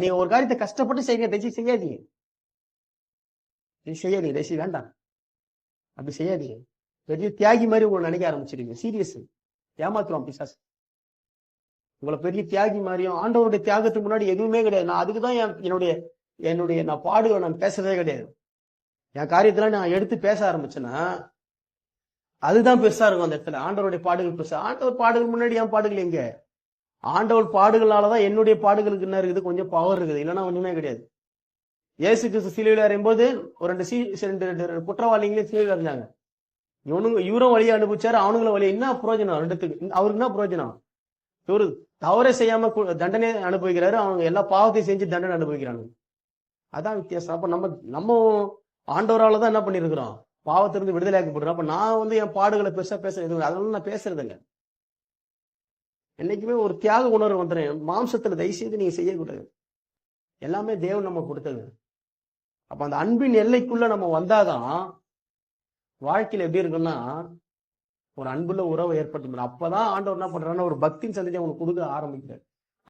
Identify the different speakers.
Speaker 1: நீங்க ஒரு காரியத்தை கஷ்டப்பட்டு செய்யுங்க தயவு செய்யாதீங்க. நீ செய்யாதீங்க தயவு வேண்டாம். அப்படி செய்யாதீங்க. பெரிய தியாகி மாதிரி உங்களை நினைக்க ஆரம்பிச்சிருங்க சீரியஸ் ஏமாத்துறோம் பிசாசு. உங்களை பெரிய தியாகி மாதிரியும் ஆண்டவருடைய தியாகத்துக்கு முன்னாடி எதுவுமே கிடையாது. நான் அதுக்கு தான் என்னுடைய என்னுடைய நான் பாடுகளை நான் பேசுறதே கிடையாது. என் காரியத்துல நான் எடுத்து பேச ஆரம்பிச்சேன்னா அதுதான் பெருசா இருக்கும் அந்த இடத்துல. ஆண்டவருடைய பாடுகள் பெருசா. ஆண்டவர் பாடுகள் முன்னாடி என் பாடுகள் எங்க? ஆண்டவர் பாடுகளாலதான் என்னுடைய பாடுகளுக்கு என்ன இருக்குது? கொஞ்சம் பவர் இருக்குது. இல்லைன்னா ஒண்ணுமே கிடையாது. இயேசு கிறிஸ்து சிலுவையில் அறையும்போது ஒரு ரெண்டு சீ ரெண்டு ரெண்டு குற்றவாளிங்களே சிலுவையில் அறிஞ்சாங்க இவனுங்க இவரும் வழியை அனுபவிச்சாரு அவனுங்களும் வழி என்ன பிரயோஜனம் ரெண்டுத்துக்கு. அவருக்கு என்ன பிரயோஜனம் இவரு தவறே செய்யாம தண்டனை அனுபவிக்கிறாரு. அவங்க எல்லா பாவத்தையும் செஞ்சு தண்டனை அனுபவிக்கிறாங்க. அதான் வித்தியாசம். அப்ப நம்ம நம்ம ஆண்டவரால தான் என்ன பண்ணிருக்கிறோம் பாவத்திலிருந்து விடுதலையாக்கப்படுறோம் அப்ப நான் வந்து என் பாடுகளை பெருசா பேச எதுவும் அதெல்லாம் நான் பேசுறது என்னைக்குமே ஒரு தியாக உணர்வு வந்துடும் மாம்சத்துல தயவுசெய்து நீங்க செய்யக்கூடாது. எல்லாமே தேவன் நம்ம கொடுத்தது. அப்ப அந்த அன்பின் எல்லைக்குள்ள நம்ம வந்தாதான் வாழ்க்கையில எப்படி இருக்குன்னா ஒரு அன்புள்ள உறவு ஏற்பட்டு அப்பதான் ஆண்டவர் என்ன பண்றாருன்னா ஒரு பக்தின் சந்ததியை அவனுக்கு கொடுக்க ஆரம்பிக்கிறார்.